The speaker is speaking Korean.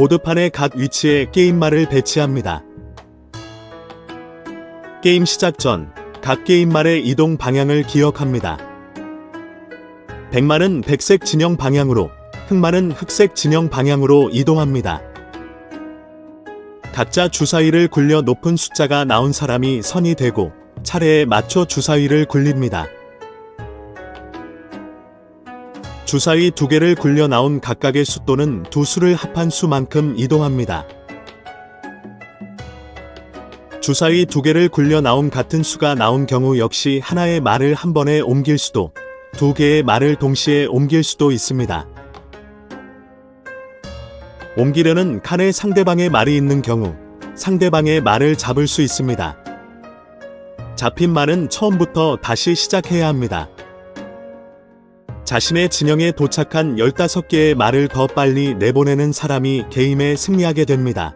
보드판의 각 위치에 게임말을 배치합니다. 게임 시작 전 각 게임말의 이동 방향을 기억합니다. 백말은 백색 진영 방향으로, 흑말은 흑색 진영 방향으로 이동합니다. 각자 주사위를 굴려 높은 숫자가 나온 사람이 선이 되고 차례에 맞춰 주사위를 굴립니다. 주사위 두 개를 굴려 나온 각각의 숫도는 두 수를 합한 수만큼 이동합니다. 주사위 두 개를 굴려 나온 같은 수가 나온 경우 역시 하나의 말을 한 번에 옮길 수도, 두 개의 말을 동시에 옮길 수도 있습니다. 옮기려는 칸에 상대방의 말이 있는 경우 상대방의 말을 잡을 수 있습니다. 잡힌 말은 처음부터 다시 시작해야 합니다. 자신의 진영에 도착한 15개의 말을 더 빨리 내보내는 사람이 게임에 승리하게 됩니다.